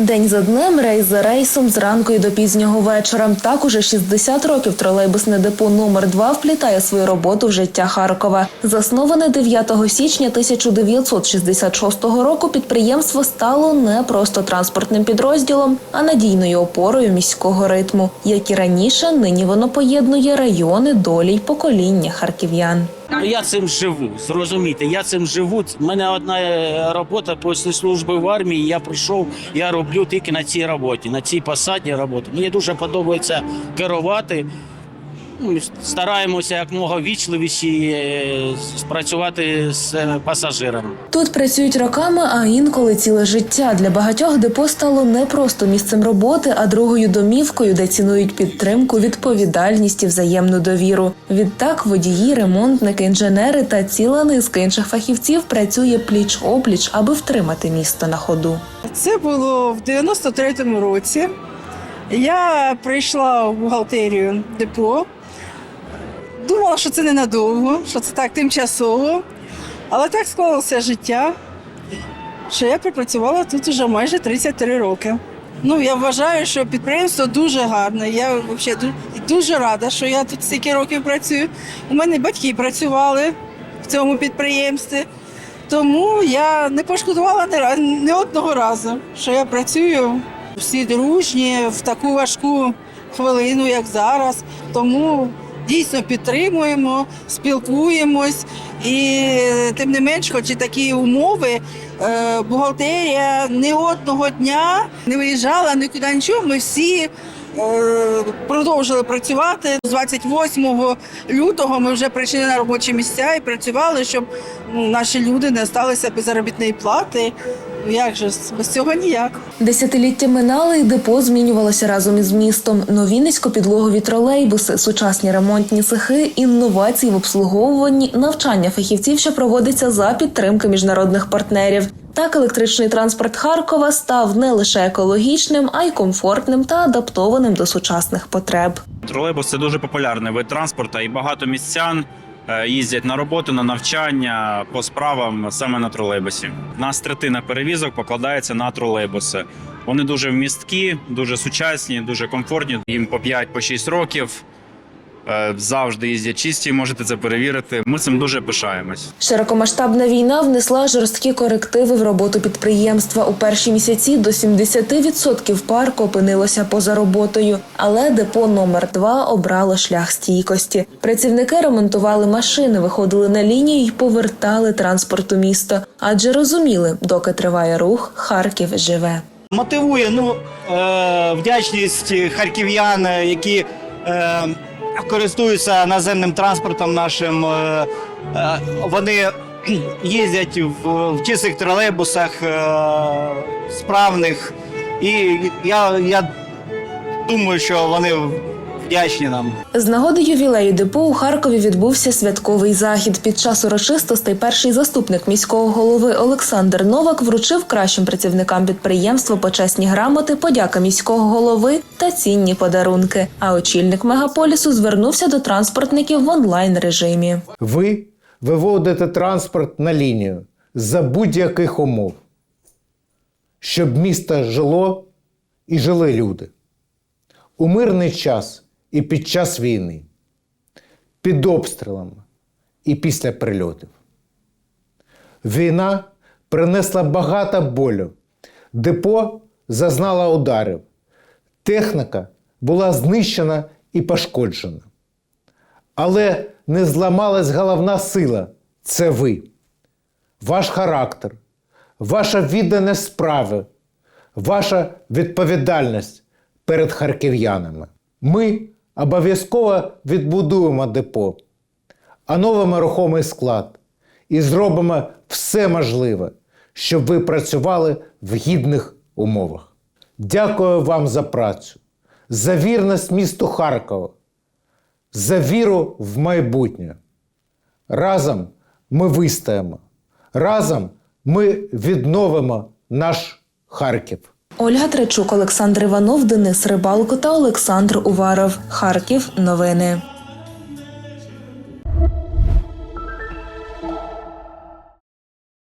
День за днем, рейс за рейсом, зранку і до пізнього вечора. Так уже 60 років тролейбусне депо номер 2 вплітає свою роботу в життя Харкова. Засноване 9 січня 1966 року, підприємство стало не просто транспортним підрозділом, а надійною опорою міського ритму. Як і раніше, нині воно поєднує райони, долі й покоління харків'ян. Ну, Я цим живу, зрозумійте, я цим живу. У мене одна е, робота після служби в армії. Я прийшов, я роблю тільки на цій роботі, на цій посаді роботи. Мені дуже подобається керувати. Ну, Стараємося якмога вічливіші е, спрацювати з е, пасажирами. Тут працюють роками, а інколи ціле життя. Для багатьох депо стало не просто місцем роботи, а другою домівкою, де цінують підтримку, відповідальність і взаємну довіру. Відтак водії, ремонтники, інженери та ціла низка інших фахівців працює пліч опліч, аби втримати місто на ходу. Це було в 93-му році. Я прийшла в бухгалтерію депо. Думала, що це ненадовго, що це так тимчасово. Але так склалося життя, що я пропрацювала тут уже майже 33 роки. Ну, я вважаю, що підприємство дуже гарне. Я взагалі дуже рада, що я тут стільки років працюю. У мене батьки працювали в цьому підприємстві. Тому я не пошкодувала ні, одного разу, що я працюю всі дружні в таку важку хвилину, як зараз. Тому дійсно підтримуємо, спілкуємось. І тим не менш, хоч і такі умови, е, бухгалтерія ні одного дня не виїжджала нікуди нічого. Ми всі е, продовжили працювати. З 28 лютого ми вже прийшли на робочі місця і працювали, щоб ну, наші люди не залишилися без заробітної плати. Ну, Як же без цього ніяк. Десятиліття минали, і депо змінювалося разом із містом. Нові низькопідлогові тролейбуси, сучасні ремонтні цехи, інновації в обслуговуванні, навчання фахівців, що проводиться за підтримки міжнародних партнерів. Так, електричний транспорт Харкова став не лише екологічним, а й комфортним та адаптованим до сучасних потреб. Тролейбус це дуже популярний вид транспорту, і багато містян їздять на роботу, на навчання по справам саме на тролейбусі. У нас третина перевізок покладається на тролейбуси. Вони дуже вмісткі, дуже сучасні, дуже комфортні. Їм по 5-6 років. Е, Завжди їздять чисті, можете це перевірити. Ми цим дуже пишаємось. Широкомасштабна війна внесла жорсткі корективи в роботу підприємства. У перші місяці до 70% парку опинилося поза роботою, але депо номер 2 обрало шлях стійкості. Працівники ремонтували машини, виходили на лінію і повертали транспорт у місто, адже розуміли, доки триває рух, Харків живе. мотивує ну, е, вдячність харків'ян, які е, користуються наземним транспортом нашим. Е, е, вони їздять в, чистих тролейбусах е, справних. І я, я думаю, що вони вдячні нам. З нагоди ювілею депо у Харкові відбувся святковий захід. Під час урочистостей перший заступник міського голови Олександр Новак вручив кращим працівникам підприємства почесні грамоти, подяка міського голови та цінні подарунки. А очільник мегаполісу звернувся до транспортників в онлайн режимі. Ви виводите транспорт на лінію за будь-яких умов, щоб місто жило і жили люди. У мирний час і під час війни, під обстрілами і після прильотів. Війна принесла багато болю, депо зазнала ударів, техніка була знищена і пошкоджена. Але не зламалась головна сила це ви. Ваш характер, ваша відданість справи, ваша відповідальність перед харків'янами. Ми обов'язково відбудуємо депо, а новимо рухомий склад і зробимо все можливе, щоб ви працювали в гідних умовах. Дякую вам за працю, за вірність місту Харкова за віру в майбутнє. Разом ми вистоїмо. Разом ми відновимо наш Харків. Ольга Тречук, Олександр Іванов, Денис Рибалко та Олександр Уваров. Харків. Новини.